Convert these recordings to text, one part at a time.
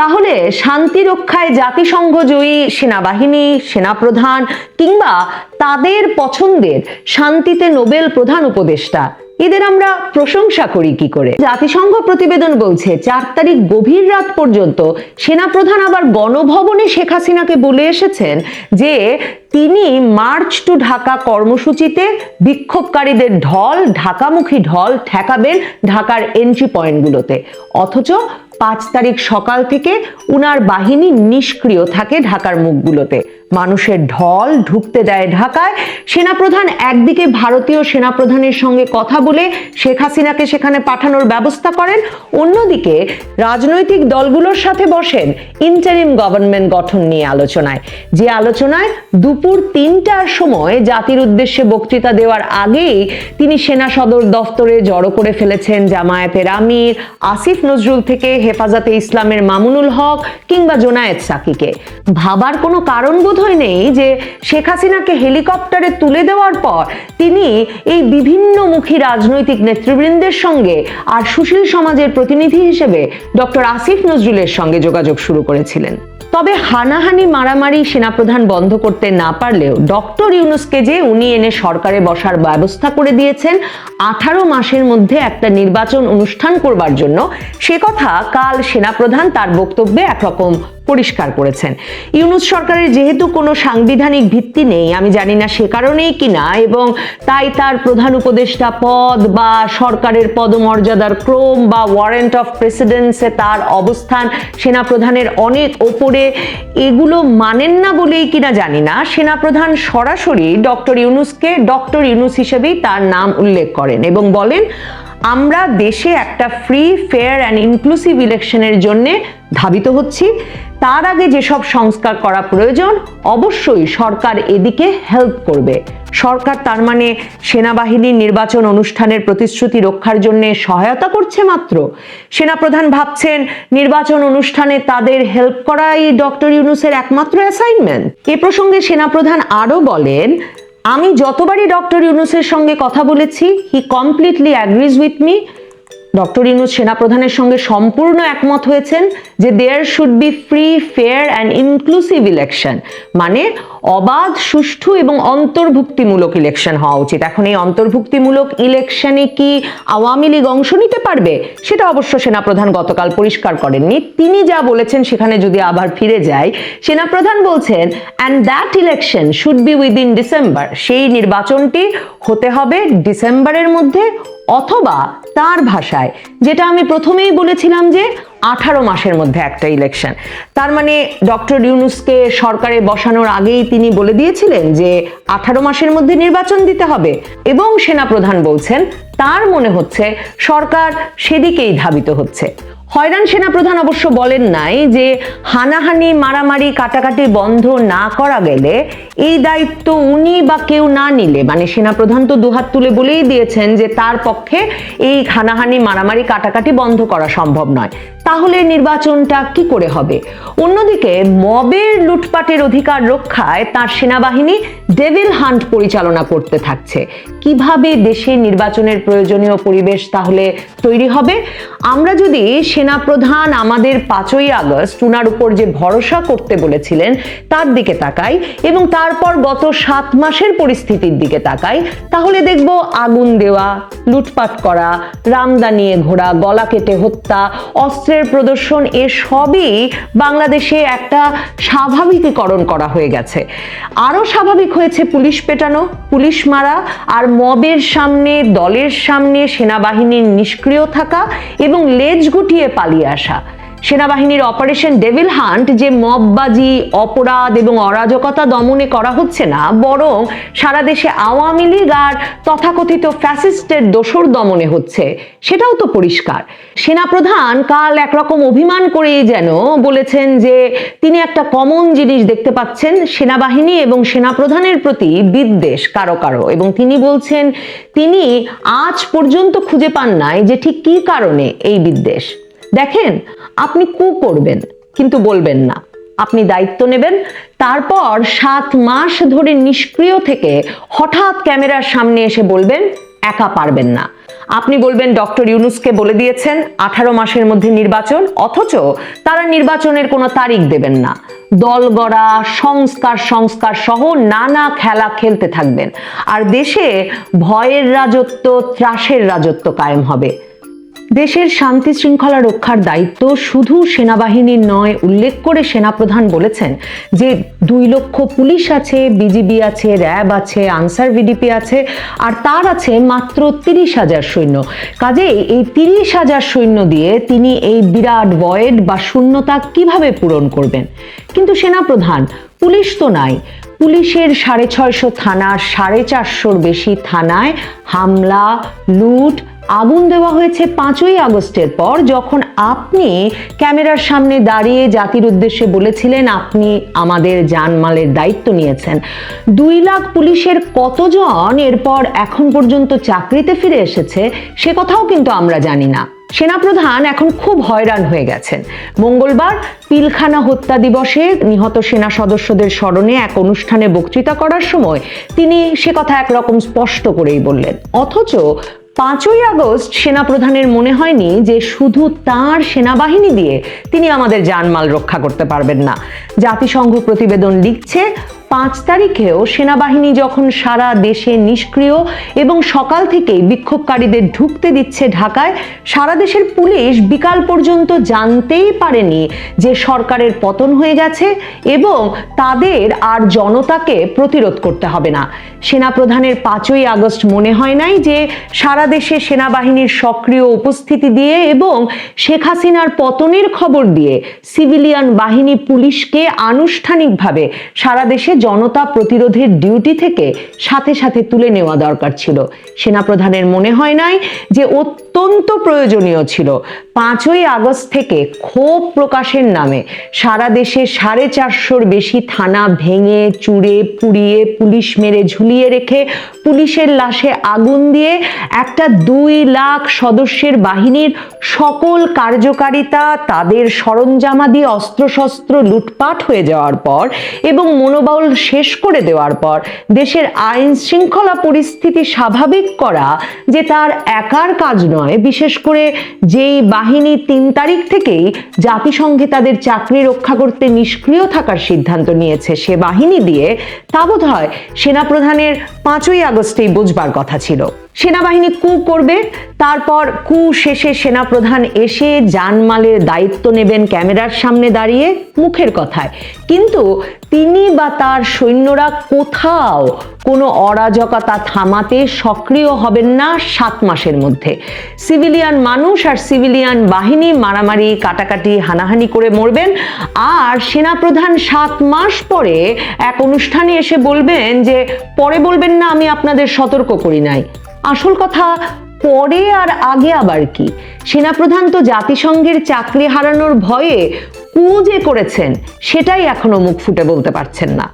তাহলে শান্তি রক্ষায় জাতিসংঘ জয়ী সেনাবাহিনী, সেনাপ্রধান কিংবা তাদের পছন্দের শান্তিতে নোবেল প্রধান উপদেষ্টা, এদের আমরা প্রশংসা করি কি করে? জাতিসংঘ প্রতিবেদন বলছে, চার তারিখ গভীর রাত পর্যন্ত সেনাপ্রধান আবার গণভবনে শেখ হাসিনাকে বলে এসেছেন যে তিনি মার্চ টু ঢাকা কর্মসূচিতে বিক্ষোভকারীদের ঢল, ঢাকামুখী ঢল ঠেকাবেন ঢাকার এন্ট্রি পয়েন্টগুলোতে অথচ পাঁচ তারিখ সকাল থেকে উনার বাহিনী নিষ্ক্রিয় থাকে ঢাকার মুখগুলোতে। মানুষের ঢল ঢুকতে দেয় ঢাকায়। সেনাপ্রধান একদিকে ভারতীয় সেনাপ্রধানের সঙ্গে কথা বলে শেখ হাসিনাকে সেখানে পাঠানোর ব্যবস্থা করেন। অন্যদিকে রাজনৈতিক দলগুলোর সাথে বসেন ইন্টারিম গভর্নমেন্ট গঠন নিয়ে আলোচনায়। যে আলোচনায় দুপুর তিনটার সময় জাতির উদ্দেশ্যে বক্তৃতা দেওয়ার আগেই তিনি সেনা সদর দফতরে জড়ো করে ফেলেছেন জামায়াতের আমির আসিফ নজরুল থেকে হেফাজতে ইসলামের মামুনুল হক কিংবা জোনায়েদ সাকিকে। ভাবার কোনো কারণ বোধহয় নেই যে শেখ হাসিনাকে হেলিকপ্টারে তুলে দেওয়ার পর তিনি এই বিভিন্নমুখী রাজনৈতিক নেতৃবৃন্দের সঙ্গে আর সুশীল সমাজের প্রতিনিধি হিসেবে ডক্টর আসিফ নজরুলের সঙ্গে যোগাযোগ শুরু করেছিলেন। তবে হানাহানি মারামারি সেনাপ্রধান বন্ধ করতে না পারলেও ডক্টর ইউনুসকে যে উনি এনে সরকারে বসার ব্যবস্থা করে দিয়েছেন, আঠারো মাসের মধ্যে একটা নির্বাচন অনুষ্ঠান করবার জন্য, সে কথা কাল সেনাপ্রধান তার বক্তব্যে একরকম পরিষ্কার করেছেন। ইউনুস সরকারের যেহেতু কোনো সাংবিধানিক ভিত্তি নেই, আমি জানি না সে কারণেই কিনা এবং তাই তার প্রধান উপদেষ্টা পদ বা সরকারের পদমর্যাদার ক্রম বা ওয়ারেন্ট অফ প্রেসিডেন্সে তার অবস্থান সেনাপ্রধানের অনেক ওপরে, এগুলো মানেন না বলেই কিনা জানি না, সেনাপ্রধান সরাসরি ডক্টর ইউনুসকে ডক্টর ইউনুস হিসেবেই তার নাম উল্লেখ করেন এবং বলেন আমরা দেশে একটা ফ্রি ফেয়ার অ্যান্ড ইনক্লুসিভ ইলেকশনের জন্যে ধাবিত হচ্ছি। তার আগে যেসব সংস্কার করা প্রয়োজন, অবশ্যই সরকার এদিকে হেল্প করবে। সরকার তার মানে সেনাবাহিনীর নির্বাচন অনুষ্ঠানের প্রতিশ্রুতি রক্ষার জন্য সহায়তা করছে মাত্র। সেনাপ্রধান ভাবছেন, নির্বাচন অনুষ্ঠানে তাদের হেল্প করাই ডক্টর ইউনুসের একমাত্র অ্যাসাইনমেন্ট এ প্রসঙ্গে সেনাপ্রধান আরও বলেন আমি যতবারই ডক্টর ইউনুসের সঙ্গে কথা বলেছি he completely agrees with me doctor Yunus সেনাপ্রধানের সঙ্গে সম্পূর্ণ একমত হয়েছেন যে there should be free fair and inclusive election মানে অবাধ, সুষ্ঠু এবং অন্তর্ভুক্তিমূলক ইলেকশন হওয়া উচিত। এখন এই অন্তর্ভুক্তিমূলক ইলেকশনে কি আওয়ামী লীগ অংশ নিতে পারবে? সেটা অবশ্য সেনাপ্রধান গতকাল পরিষ্কার করেননি। তিনি যা বলেছেন সেখানে যদি আবার ফিরে যাই, সেনাপ্রধান বলছেন and that election should be within December সেই নির্বাচনটি হতে হবে ডিসেম্বরের মধ্যে অথবা তার ভাষায়, যেটা আমি প্রথমেই বলেছিলাম যে আঠারো মাসের মধ্যে একটা ইলেকশন তার মানে ডক্টর ইউনুসকে সরকারে বসানোর আগেই তিনি বলে দিয়েছিলেন যে আঠারো মাসের মধ্যে নির্বাচন দিতে হবে এবং সেনাপ্রধান বলছেন, তার মনে হচ্ছে সরকার সেদিকেই ধাবিত হচ্ছে। হয়রান সেনাপ্রধান অবশ্য বলেন নাই যে হানাহানি, মারামারি, কাটাকাটি বন্ধ না করা গেলে এই দায়িত্ব উনি বা কেউ না নিলে। মানে সেনাপ্রধান তো দুহাত তুলে বলেই দিয়েছেন যে তার পক্ষে এই হানাহানি, মারামারি, কাটাকাটি বন্ধ করা সম্ভব নয়। তাহলে নির্বাচনটা কি করে হবে? অন্যদিকে মবের লুটপাটের অধিকার রক্ষায় তার সেনাবাহিনী ডেভিল হান্ট পরিচালনা করতে থাকছে। কীভাবে দেশে নির্বাচনের প্রয়োজনীয় পরিবেশ তাহলে তৈরি হবে? আমরা যদি সেনাপ্রধান আমাদের পাঁচই আগস্ট উনার উপর যে ভরসা করতে বলেছিলেন, তার দিকে তাকাই এবং তারপর গত সাত মাসের পরিস্থিতির দিকে তাকাই, তাহলে দেখব আগুন দেওয়া, লুটপাট করা, রামদা নিয়ে ঘোরা, গলা কেটে হত্যা, অস্ত্রের প্রদর্শন, এ সবই বাংলাদেশে একটা স্বাভাবিকীকরণ করা হয়ে গেছে। আরও স্বাভাবিক হয়েছে পুলিশ পেটানো, পুলিশ মারা, আর মবের সামনে, দলের সামনে সেনাবাহিনীর নিষ্ক্রিয় থাকা এবং লেজ গুটিয়ে পালিয়ে আসা। সেনাবাহিনীর অপারেশন ডেভিল হান্ট যে মববাজি অপরাধ এবং অরাজকতা দমনে করা হচ্ছে না, বরং সারা দেশে আওয়ামী লীগ আর তথাকথিত ফ্যাসিস্টের দোসর দমনে হচ্ছে, সেটাও তো পরিষ্কার। সেনাপ্রধান কাল একরকম অভিমান করেই যেন বলেছেন যে তিনি একটা কমন জিনিস দেখতে পাচ্ছেন, সেনাবাহিনী এবং সেনাপ্রধানের প্রতি বিদ্বেষ কারও কারও। এবং তিনি বলছেন, তিনি আজ পর্যন্ত খুঁজে পান নাই যে ঠিক কি কারণে এই বিদ্বেষ। দেখেন, আপনি কু করবেন, কিন্তু বলবেন না। আপনি দায়িত্ব নেবেন, তারপর সাত মাস ধরে নিষ্ক্রিয় থেকে হঠাৎ ক্যামেরার সামনে এসে বলবেন, একা পারবেন না। আপনি বলবেন, ডক্টর ইউনুসকে বলে দিয়েছেন, আঠারো মাসের মধ্যে নির্বাচন, অথচ তারা নির্বাচনের কোনো তারিখ দেবেন না। দল গড়া, সংস্কার সংস্কার সহ নানা খেলা খেলতে থাকবেন। আর দেশে ভয়ের রাজত্ব, ত্রাসের রাজত্ব কায়েম হবে। দেশের শান্তি শৃঙ্খলা রক্ষার দায়িত্ব শুধু সেনাবাহিনীর নয়, উল্লেখ করে সেনাপ্রধান বলেছেন যে দুই লক্ষ পুলিশ আছে, বিজিবি আছে, র্যাব আছে, আনসার ভিডিপি আছে, আর তার আছে মাত্র তিরিশ হাজার সৈন্য। কাজেই এই তিরিশ হাজার সৈন্য দিয়ে তিনি এই বিরাট ভয়েড বা শূন্যতা কীভাবে পূরণ করবেন? কিন্তু সেনাপ্রধান, পুলিশ তো নাই। পুলিশের সাড়ে ছয়শো থানার সাড়ে চারশোর বেশি থানায় হামলা, লুট আগুন দেওয়া হয়েছে পাঁচই আগস্টের পর যখন আপনি ক্যামেরার সামনে দাঁড়িয়ে জাতির উদ্দেশ্যে বলেছিলেন, আপনি আমাদের জানমালের দায়িত্ব নিয়েছেন। দুই লাখ পুলিশের কতজন এরপর এখন পর্যন্ত চাকরিতে ফিরে এসেছে, সে কথাও কিন্তু আমরা জানি না। সেনাপ্রধান এখন খুব হয়রান হয়ে গেছেন। মঙ্গলবার পিলখানা হত্যা দিবসে নিহত সেনা সদস্যদের স্মরণে এক অনুষ্ঠানে বক্তৃতা করার সময় তিনি সে কথা একরকম স্পষ্ট করেই বললেন। অথচ পাঁচই আগস্ট সেনাপ্রধানের মনে হয়নি যে শুধু তার সেনাবাহিনী দিয়ে তিনি আমাদের জানমাল রক্ষা করতে পারবেন না। জাতিসংঘ প্রতিবেদন লিখছে পাঁচ তারিখেও সেনাবাহিনী যখন সারা দেশে নিষ্ক্রিয় এবং সকাল থেকেই বিক্ষোভকারীদের ঢুকতে দিচ্ছে ঢাকায়, সারা দেশের পুলিশ বিকাল পর্যন্ত জানতেই পারেনি যে সরকারের পতন হয়ে গেছে এবং তাদের আর জনতাকে প্রতিরোধ করতে হবে না। সেনাপ্রধানের পাঁচই আগস্ট মনে হয় নাই যে সারা দেশে সেনাবাহিনীর সক্রিয় উপস্থিতি দিয়ে এবং শেখ হাসিনার পতনের খবর দিয়ে সিভিলিয়ান বাহিনী পুলিশকে আনুষ্ঠানিকভাবে সারা দেশে জনতা প্রতিরোধের ডিউটি থেকে সাথে সাথে তুলে নেওয়া দরকার ছিল। সেনাপ্রধানের মনে হয় নাই যে অত্যন্ত প্রয়োজনীয় ছিল। পাঁচই আগস্ট থেকে ক্ষোভ প্রকাশের নামে সারা দেশে সাড়ে চারশোর বেশি থানা ভেঙে চুড়ে পুড়িয়ে, পুলিশ মেরে, ঝুলিয়ে রেখে পুলিশের লাশে আগুন দিয়ে একটা দুই লাখ সদস্যের বাহিনীর সকল কার্যকারিতা, তাদের সরঞ্জামাদি, অস্ত্রশস্ত্র লুটপাট হয়ে যাওয়ার পর এবং মনোবল শেষ করে দেওয়ার পর দেশের আইন শৃঙ্খলা পরিস্থিতি স্বাভাবিক করা যে তার একার কাজ নয়, বিশেষ করে যেই বাহিনী তিন তারিখ থেকেই জাতিসংঘে তাদের চাকরি রক্ষা করতে নিষ্ক্রিয় থাকার সিদ্ধান্ত নিয়েছে সে বাহিনী দিয়ে, তা বোধ হয় সেনাপ্রধানের পাঁচই আগস্টেই বুঝবার কথা ছিল। সেনাবাহিনী কু করবে, তারপর কু শেষে সেনাপ্রধান এসে জানমালের দায়িত্ব নেবেন ক্যামেরার সামনে দাঁড়িয়ে মুখের কথায়। কিন্তু তিনি বা তার সৈন্যরা কোথাও কোনো অরাজকতা থামাতে সক্রিয় হবেন না সাত মাসের মধ্যে। সিভিলিয়ান মানুষ আর সিভিলিয়ান বাহিনী মারামারি, কাটাকাটি, হানাহানি করে মরবেন। আর সেনাপ্রধান সাত মাস পরে এক অনুষ্ঠানে এসে বলবেন যে, পরে বলবেন না, আমি আপনাদের সতর্ক করি নাই। আসল কথা, পরে আর আগে আবার কি? সেনাপ্রধান তো জাতিসংঘের চাকরি হারানোর ভয়ে কু যে করেছেন, সেটাই এখনও মুখ ফুটে বলতে পারছেন না।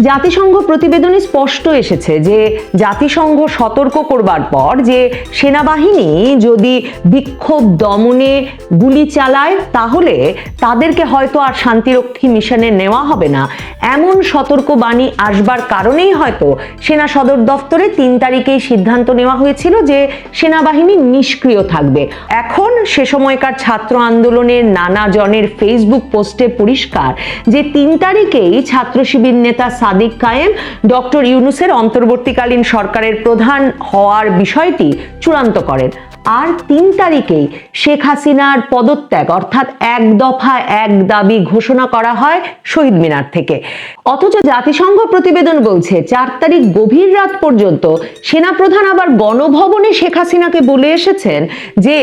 জাতিসংঘ প্রতিবেদনে স্পষ্ট এসেছে যে জাতিসংঘ সতর্ক করবার পর যে সেনাবাহিনী যদি বিক্ষোভ দমনে গুলি চালায়, তাহলে তাদেরকে হয়তো আর শান্তিরক্ষী মিশনে নেওয়া হবে না। এমন সতর্কবাণী আসবার কারণেই হয়তো সেনা সদর দপ্তরে তিন তারিখেই সিদ্ধান্ত নেওয়া হয়েছিল যে সেনাবাহিনী নিষ্ক্রিয় থাকবে। এখন সে সময়কার ছাত্র আন্দোলনের নানা জনের ফেসবুক পোস্টে পরিষ্কার যে তিন তারিখেই ছাত্র শিবির নেতা সাদিক কায়েম। ডক্টর ইউনুসের অন্তর্বর্তীকালীন সরকারের প্রধান হওয়ার বিষয়টি চূড়ান্ত করেন। আর তিন তারিখেই শেখ হাসিনার পদত্যাগ, অর্থাৎ এক দফা এক দাবি ঘোষণা করা হয় শহীদ মিনার থেকে। অথচ জাতিসংঘ প্রতিবেদন বলছে, চার তারিখ গভীর রাত পর্যন্ত সেনাপ্রধান আবার গণভবনে শেখ হাসিনাকে বলে এসেছেন যে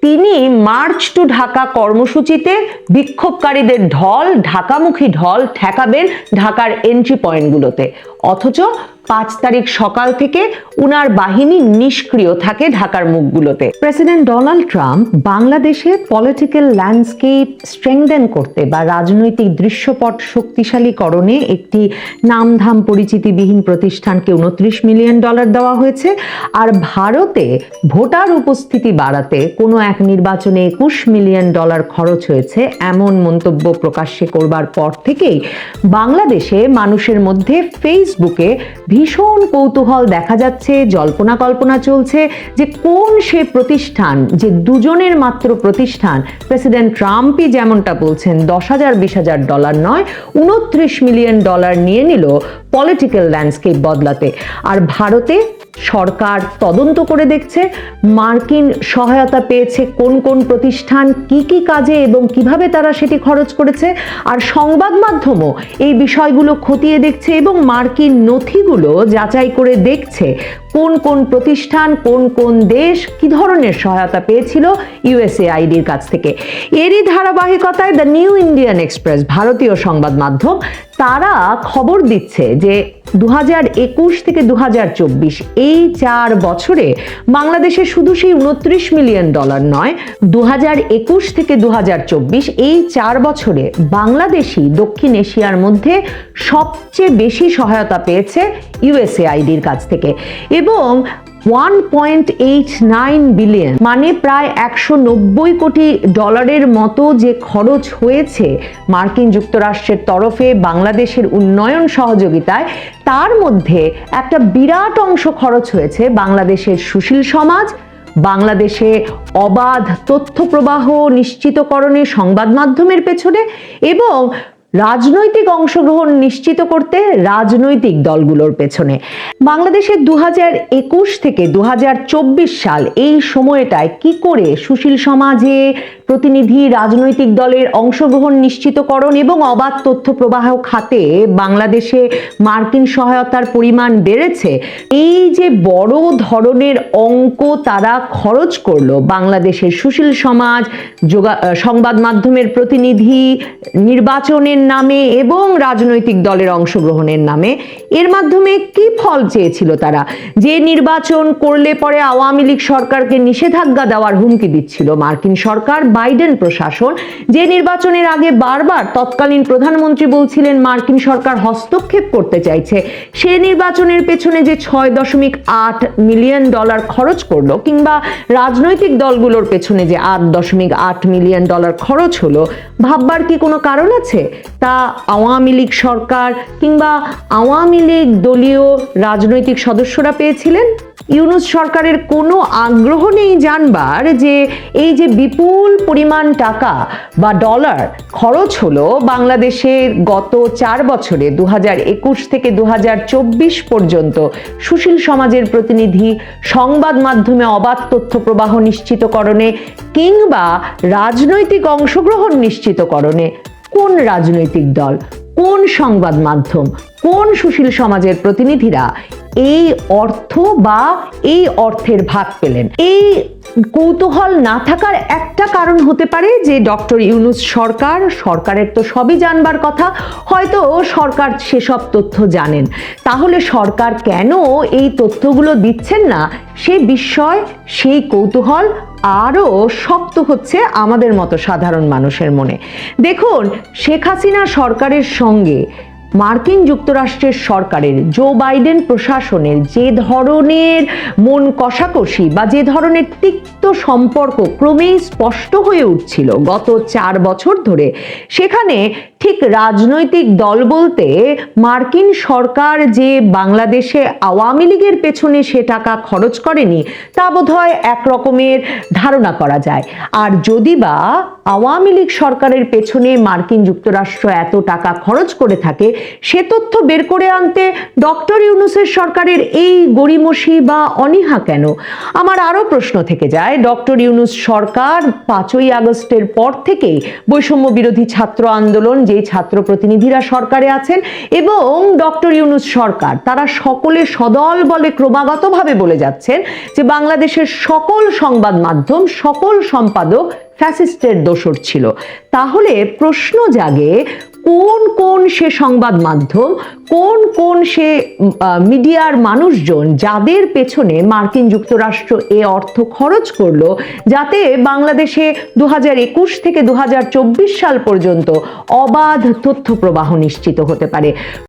তিনি মার্চ টু ঢাকা কর্মসূচিতে বিক্ষোভকারীদের ঢল, ঢাকামুখী ঢল ঠেকাবেন ঢাকার এন্ট্রি পয়েন্টগুলোতে অথচ পাঁচ তারিখ সকাল থেকে উনার বাহিনী নিষ্ক্রিয় থাকে ঢাকার মুখগুলোতে। প্রেসিডেন্ট ডোনাল্ড ট্রাম্প বাংলাদেশে পলিটিক্যাল ল্যান্ডস্কেপ স্ট্রেংদেন করতে বা রাজনৈতিক দৃশ্যপট শক্তিশালীকরণে একটি নামধাম পরিচিতিবিহীন প্রতিষ্ঠানকে উনত্রিশ মিলিয়ন ডলার দেওয়া হয়েছে। আর ভারতে ভোটার উপস্থিতি বাড়াতে কোনো এক নির্বাচনে একুশ মিলিয়ন ডলার খরচ হয়েছে এমন মন্তব্য প্রকাশ্যে করবার পর থেকেই বাংলাদেশে মানুষের মধ্যে ফেসবুকে ভীষণ কৌতূহল দেখা যাচ্ছে, জল্পনা কল্পনা চলছে যে কোন সে প্রতিষ্ঠান, যে দুজনের মাত্র প্রতিষ্ঠান, প্রেসিডেন্ট ট্রাম্পই যেমনটা বলছেন, দশ হাজার, বিশ হাজার ডলার নয় উনত্রিশ মিলিয়ন ডলার নিয়ে নিল পলিটিক্যাল ল্যান্ডস্কেপ বদলাতে। আর ভারতে সরকার তদন্ত করে দেখছে। মার্কিন সহায়তা পেয়েছে কোন কোন প্রতিষ্ঠান, কি কি কাজে এবং কীভাবে তারা সেটি খরচ করেছে। আর সংবাদ মাধ্যমও এই বিষয়গুলো খতিয়ে দেখছে এবং মার্কিন নথিগুলো যাচাই করে দেখছে কোন কোন প্রতিষ্ঠান, কোন কোন দেশ কি ধরনের সহায়তা পেয়েছিল ইউএসএআইডির কাছ থেকে? এরই ধারাবাহিকতায় দ্য নিউ ইন্ডিয়ান এক্সপ্রেস, ভারতীয় সংবাদ মাধ্যম, তারা খবর দিচ্ছে যে দু হাজার একুশ থেকে দু হাজার চব্বিশ এই চার বছরে বাংলাদেশে শুধু সেই উনত্রিশ মিলিয়ন ডলার নয় দু থেকে দু হাজার চব্বিশ এই চার বছরে বাংলাদেশি দক্ষিণ এশিয়ার মধ্যে সবচেয়ে বেশি সহায়তা পেয়েছে ইউএসএ ইউএসএআইডির কাছ থেকে। এবং one point eight nine billion মানে প্রায় একশো নব্বই কোটি ডলারের মতো যে খরচ হয়েছে মার্কিন যুক্তরাষ্ট্রের তরফে বাংলাদেশের উন্নয়ন সহযোগিতায়, তার মধ্যে একটা বিরাট অংশ খরচ হয়েছে বাংলাদেশের সুশীল সমাজ, বাংলাদেশে অবাধ তথ্য প্রবাহ নিশ্চিতকরণে সংবাদ মাধ্যমের পেছনে এবং রাজনৈতিক অংশগ্রহণ নিশ্চিত করতে রাজনৈতিক দলগুলোর পেছনে। বাংলাদেশে দু একুশ থেকে দু হাজার চব্বিশ সাল এই সময়টায় কি করে সুশীল সমাজে প্রতিনিধি রাজনৈতিক দলের অংশগ্রহণ নিশ্চিতকরণ এবং অবাধ তথ্য প্রবাহ খাতে বাংলাদেশে মার্কিন সহায়তার পরিমাণ বেড়েছে। এই যে বড় ধরনের অঙ্ক তারা খরচ করল, বাংলাদেশের সুশীল সমাজ সংবাদ মাধ্যমের প্রতিনিধি নির্বাচনের নামে এবং রাজনৈতিক দলের অংশগ্রহণের নামে, এর মাধ্যমে কি ফল চেয়েছিল তারা? যে নির্বাচন করলে পরে আওয়ামী লীগ সরকারকে নিষেধাজ্ঞা দেওয়ার হুমকি দিচ্ছিল মার্কিন সরকার বাইডেন প্রশাসন। যে নির্বাচনের আগে বারবার তৎকালীন প্রধানমন্ত্রী বলছিলেন মার্কিন সরকার হস্তক্ষেপ করতে চাইছে, সে নির্বাচনের পেছনে যে ছয় দশমিক আট মিলিয়ন ডলার খরচ করল কিংবা রাজনৈতিক দলগুলোর পেছনে যে আট দশমিক আট মিলিয়ন ডলার খরচ হলো, ভাববার কি কোনো কারণ আছে? তা আওয়ামী লীগ সরকার কিংবা আওয়ামী লীগ দলীয় রাজনৈতিক সদস্যরা পেয়েছিলেন? ইউনুস সরকারের কোনো আগ্রহ নেই জানবার যে এই যে বিপুল পরিমাণ টাকা বা ডলার খরচ হলো বাংলাদেশের গত চার বছরে দু একুশ থেকে দু পর্যন্ত, সুশীল সমাজের প্রতিনিধি সংবাদ মাধ্যমে অবাধ তথ্য প্রবাহ নিশ্চিতকরণে কিংবা রাজনৈতিক অংশগ্রহণ নিশ্চিতকরণে কোন রাজনৈতিক দল, কোন সংবাদ মাধ্যম, কোন সুশীল সমাজের প্রতিনিধিরা এই অর্থ বা এই অর্থের ভাগ পেলেন। এই কৌতূহল না থাকার একটা কারণ হতে পারে যে ডক্টর ইউনুস সরকার, সরকারের তো সবই জানবার কথা, হয়তো সরকার সেসব তথ্য জানেন। তাহলে সরকার কেন এই তথ্যগুলো দিচ্ছেন না? সে বিস্ময়, সেই কৌতূহল আরও শক্ত হচ্ছে আমাদের মতো সাধারণ মানুষের মনে। দেখুন, শেখ হাসিনা সরকারের সঙ্গে মার্কিন যুক্তরাষ্ট্রের সরকারের জো বাইডেন প্রশাসনের যে ধরনের মন কষাকষি বা যে ধরনের তিক্ত সম্পর্ক ক্রমেই স্পষ্ট হয়ে উঠছিল গত চার বছর ধরে, সেখানে ঠিক রাজনৈতিক দল বলতে মার্কিন সরকার যে বাংলাদেশে আওয়ামী লীগের পেছনে সে টাকা খরচ করেনি, তা বোধহয় এক রকমের ধারণা করা যায়। আর যদি বা আওয়ামী লীগ সরকারের পেছনে মার্কিন যুক্তরাষ্ট্র এত টাকা খরচ করে থাকে, সে তথ্য বের করে আনতে ডক্টর ইউনুসের সরকারের এই গড়িমসি বা অনীহা কেন? আমার আরও প্রশ্ন থেকে যায়, ডক্টর ইউনুস সরকার পাঁচই আগস্টের পর থেকেই বৈষম্য বিরোধী ছাত্র আন্দোলন যেই ছাত্র প্রতিনিধিরা সরকারে আছেন এবং ডক্টর ইউনুস সরকার, তারা সকলে সদল বলে ক্রমাগতভাবে বলে যাচ্ছেন যে বাংলাদেশের সকল সংবাদ মাধ্যম, সকল সম্পাদক ফ্যাসিস্টের দোষর ছিল। তাহলে প্রশ্ন জাগে কোন কোন সে সংবাদ মাধ্যম, কোন কোন সে মিডিয়ার মানুষজন যাদের পেছনে মার্কিন যুক্তরাষ্ট্র এ অর্থ খরচ করল, যাতে বাংলাদেশে দু একুশ থেকে দু হাজার চব্বিশ সাল পর্যন্ত অবাধ তথ্য প্রবাহ নিশ্চিত হতে পারে।